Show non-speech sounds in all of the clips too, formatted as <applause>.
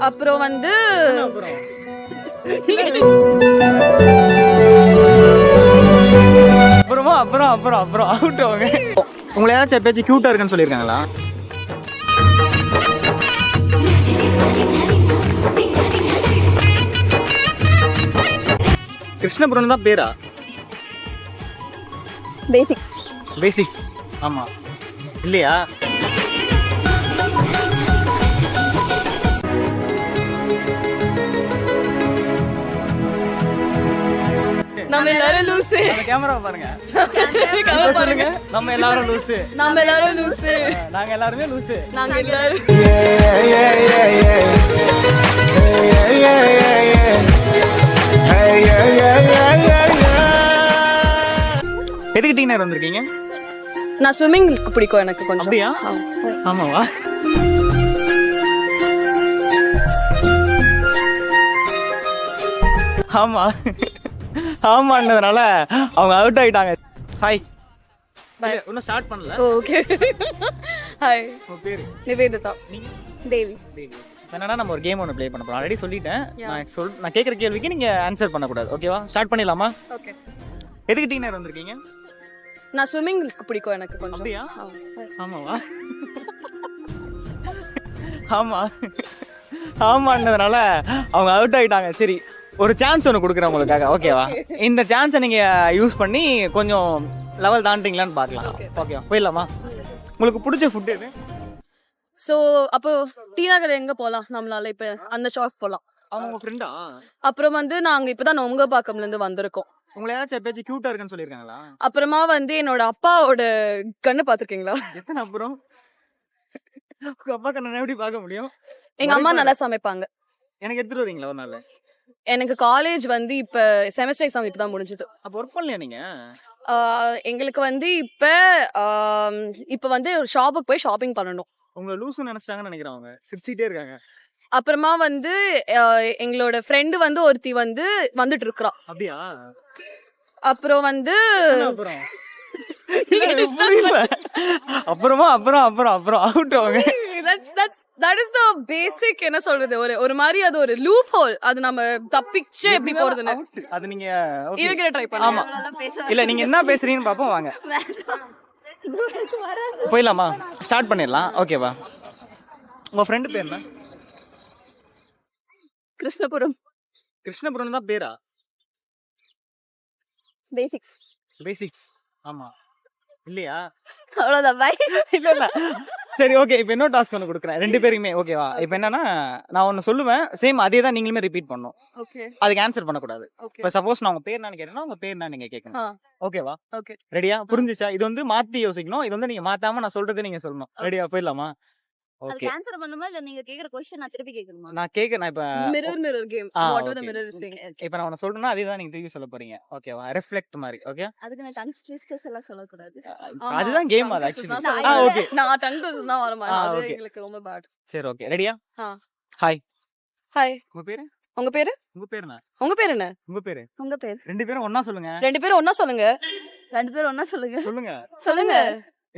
அப்புறம் வந்து அப்புறம் அப்புறமா அப்புறம் அப்புறம் அப்புறம் அவுட் அவங்க உங்களை ஏதாச்சும் எப்பயாச்சும் கியூட்டா இருக்குன்னு சொல்லியிருக்காங்களா? கிருஷ்ணபுரம் தான் பேரா? பேசிக்ஸ் பேசிக்ஸ் ஆமா. இல்லையா? எல்லாரும் லூசு. அந்த கேமரா பாருங்க. பாருங்க. நம்ம எல்லாரும் லூசு. நம்ம எல்லாரும் லூசு. நாங்க எல்லாருமே லூசு. நாங்க எல்லாரும். எதுக்கு டீனர் வந்திருக்கீங்க? நான் ஸ்விம்மிங் பிடிக்கும் எனக்கு கொஞ்சம். அப்படியா? ஆமாவா? ஆமா. ஆமான்றதுனால அவங்க அவுட் ஆயிட்டாங்க. ஹாய். இன்னும் ஸ்டார்ட் பண்ணல. Okay hi Nivedita. தேவி. என்னன்னா நம்ம ஒரு கேம் ஒன்று ப்ளே பண்ண போறோம். ஆல்ரெடி சொல்லிட்டேன். நான் சொல் நான் கேட்குற கேள்விக்கு நீங்க ஆன்சர் பண்ணக்கூடாது. ஓகேவா ஸ்டார்ட் பண்ணிடலாமா? ஓகே எதுக்கு டீனர் வந்திருக்கீங்க? நான் ஸ்விம்மிங் பிடிக்கும் எனக்கு கொஞ்சம். அப்படியா? ஆமாவா? ஆமா. ஆமான்றதுனால அவங்க அவுட் ஆயிட்டாங்க. சரி ஒரு சான்ஸ் ஒன்று கொடுக்குறேன் உங்களுக்காக. ஓகேவா இந்த சான்ஸை நீங்க யூஸ் பண்ணி கொஞ்சம் லெவல் தாண்டிங்களான்னு பார்க்கலாம். ஓகேவா போயிடலாமா? உங்களுக்கு பிடிச்ச ஃபுட் எது? ஸோ அப்போ டி நகர் எங்க போலாம்? நம்மளால இப்ப அந்த ஷாப் போலாம். அவங்க ஃப்ரெண்டா அப்புறம் வந்து நாங்க இப்பதான் நொங்கபாக்கம்ல இருந்து வந்திருக்கோம். உங்களை யாராச்சும் எப்பயாச்சும் கியூட்டா இருக்குன்னு சொல்லியிருக்காங்களா? அப்புறமா வந்து என்னோட அப்பாவோட கண்ணு பாத்திருக்கீங்களா எத்தனை அப்புறம்? உங்க அப்பா கண்ணை எப்படி பார்க்க முடியும்? எங்க அம்மா நல்லா சமைப்பாங்க. எனக்கு எடுத்துட்டு வரீங்களா ஒரு நாள்? எனக்கு காலேஜ் வந்து இப்ப செமஸ்டர் எக்ஸாம் இப்பதான் முடிஞ்சது. அப்போ ஒர்க் பண்ணலையா நீங்க? எங்களுக்கு வந்து இப்ப இப்ப வந்து ஒரு ஷாப்புக்கு போய் ஷாப்பிங் பண்ணணும். உங்களை லூசுன்னு நினைச்சிட்டாங்கன்னு நினைக்கிறேன் அவங்க. சிரிச்சிட்டே இருக்காங்க. அப்புறமா வந்து எங்களோட ஃப்ரெண்டு வந்து ஒருத்தி வந்து வந்துட்டு இருக்கிறா. அப்படியா? அப்புறம் வந்து அப்புறம். <laughs> அப்புறமா அப்புறம் அப்புறம் அப்புறம் அவுட் அவங்க. That's that's that is the basic என்ன சொல்றது? ஒரு ஒரு மாதிரி அது ஒரு லூப் ஹோல் அது நம்ம தப்பிச்சு எப்படி போறதுன்னு. அது நீங்க. இவங்கிட்ட ட்ரை ஆமா. பண்ணுங்க இல்ல நீங்க என்ன பேசுறீங்கன்னு பாப்போம் வாங்க. போயிடலாமா? ஸ்டார்ட் பண்ணிடலாம். ஓகேவா உங்க ஃப்ரெண்டு பேர் என்ன? கிருஷ்ணபுரம். கிருஷ்ணபுரம் தான் பேரா? பேசிக்ஸ் பேசிக்ஸ் ஆமா. இல்லையா? அவ்வளவுதான். பை இல்ல இல்ல. சரி ஓகே இப்போ இன்னொரு டாஸ்க் ஒன்று கொடுக்குறேன். ரெண்டு பேருக்குமே ஓகேவா இப்போ என்னன்னா நான் ஒன்று சொல்லுவேன் சேம் அதே தான் நீங்களுமே ரிப்பீட் பண்ணணும் ஓகே அதுக்கு ஆன்சர் பண்ணக்கூடாது. இப்போ சப்போஸ் நான் உங்க பேர் என்னன்னு கேட்டேன்னா உங்க பேர் என்ன நீங்க கேட்கணும். ஓகேவா ஓகே ரெடியா புரிஞ்சுச்சா? இது வந்து மாத்தி யோசிக்கணும். இது வந்து நீங்க மாத்தாம நான் சொல்றதை நீங்க சொல்லணும். ரெடியா போயிடலாமா? ஓகே. ஆன்சர் பண்ணுமா இல்ல நீங்க கேக்குற கொஸ்டின் நான் திருப்பி கேட்கணுமா? நான் கேட்க நான் இப்ப மிரர் மிரர் கேம் த. மிரர் இஸ் சேயிங் இப்ப நான் உன சொல்றேன்னா அதே தான் நீங்க திருப்பி சொல்ல போறீங்க. ஓகேவா? ரிஃப்ளெக்ட் மாதிரி. ஓகே? அதுக்கு நான் டங் ட்விஸ்டர்ஸ் எல்லாம் சொல்லக்கூடாது. அதுதான் கேம் அது ஆக்சுவலி ஆ ஓகே. நான் டங் ட்விஸ்டர்ஸ் தான் வர ஆ, மாட்டேன் அது okay. எங்களுக்கு ரொம்ப பேட் சரி ஓகே. ரெடியா. ஹாய் ஹாய் உங்க பேரு? உங்க பேரு? உங்க பேர் என்ன? உங்க பேர் என்ன? உங்க பேரு? உங்க பேர்? ரெண்டு பேரும் ஒண்ணா சொல்லுங்க. ரெண்டு பேரும் ஒண்ணா சொல்லுங்க. ரெண்டு பேரும் ஒண்ணா சொல்லுங்க. சொல்லுங்க. சொல்லுங்க.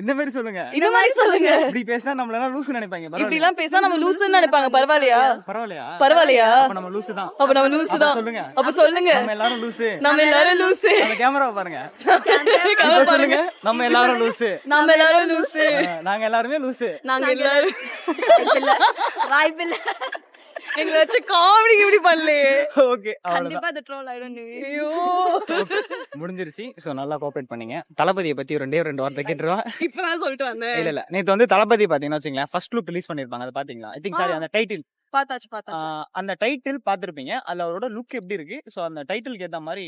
இந்த மாதிரி சொல்லுங்க. இந்த மாதிரி சொல்லுங்க. இப்படி பேசினா நம்மள எல்லாம் லூசு நினைப்பாங்க. இப்படி? எல்லாம் பேசா நம்ம லூசுன்னு நினைப்பாங்க. பரவாயில்லையா? பரவாயில்லையா? பரவாயில்லையா? அப்ப நம்ம லூசு தான். அப்ப நம்ம லூசு தான். சொல்லுங்க. அப்ப சொல்லுங்க. நம்ம எல்லாரும் லூசு நம்ம எல்லாரும் லூசு கேமரா பாருங்க. இப்ப பாருங்க. நம்ம எல்லாரும் லூசு நம்ம எல்லாரும் லூசு நாங்க எல்லாருமே லூசு நாங்க எல்லாரும். வாய்ப்பில்ல. எங்களை வச்சு காமெடி இப்படி பண்ணலையே ஓகே கண்டிப்பா அது ட்ரோல் ஆயிடும் ஐயோ. முடிஞ்சிருச்சு. சோ நல்லா கோஆபரேட் பண்ணீங்க. தளபதியை பத்தி ரெண்டே ரெண்டு வார்த்தை கேட்டுருவா? இப்பதான் சொல்லிட்டு வந்தேன். இல்ல இல்ல. நேத்து வந்து தளபதி பாத்தீங்கன்னா வச்சுங்களேன் ஃபர்ஸ்ட் லுக் ரிலீஸ் பண்ணிருப்பாங்க அதை பாத்தீங்களா ஐ திங்க் சாரி அந்த டைட்டில் பாத்தாச்சு பாத்தாச்சு அந்த டைட்டில் பாத்திருப்பீங்க அதுல அவரோட லுக் எப்படி இருக்கு? சோ அந்த டைட்டிலுக்கு ஏத்த மாதிரி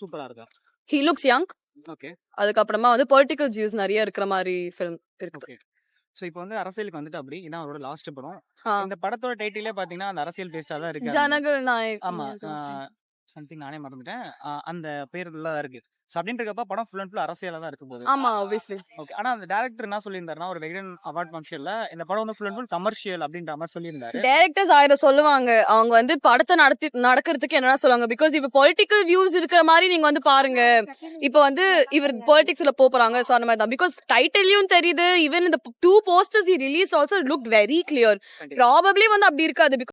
சூப்பரா இருக்கா? ஹி லுக்ஸ் யங் ஓகே அதுக்கப்புறமா வந்து பொலிட்டிக்கல் வியூஸ் நிறைய இருக்கிற மாதிரி ஃபிலிம் இருக்குது சோ இப்போ வந்து அரசியலுக்கு வந்துட்டு அப்படி. இதான் அவரோட லாஸ்ட் படம். இந்த படத்தோட டைட்டிலே பாத்தீங்கன்னா அந்த அரசியல் பேஸ்டா தான் இருக்கு ஜனகல் நாயக் ஆமா. சம்திங் நானே மறந்துட்டேன். அந்த பேர் தான் இருக்கு. ஸோ அப்படின்றப்ப படம் ஃபுல் அண்ட் ஃபுல் அரசியலா தான் இருக்க போகுது ஆமா obviously. ஓகே ஆனா அந்த டேரக்டர் என்ன சொல்லியிருந்தாருன்னா ஒரு வெகடன் அவார்ட் ஃபங்க்ஷன்ல இந்த படம் வந்து ஃபுல் அண்ட் ஃபுல் கமர்ஷியல் அப்படின்ற மாதிரி சொல்லியிருந்தாரு. டைரக்டர்ஸ் ஆயிரம் சொல்லுவாங்க. அவங்க வந்து படத்தை நடத்தி நடக்கிறதுக்கு என்னன்னா சொல்லுவாங்க? பிகாஸ் இப்ப பொலிட்டிக்கல் வியூஸ் இருக்கிற மாதிரி நீங்க வந்து பாருங்க. இப்ப வந்து இவர் பொலிட்டிக்ஸ்ல போறாங்க. சோ அந்த மாதிரி தான். பிகாஸ் டைட்டிலையும் தெரியுது. ஈவன் இந்த two posters release also look very clear probably வந்து அப்படி இருக்காது.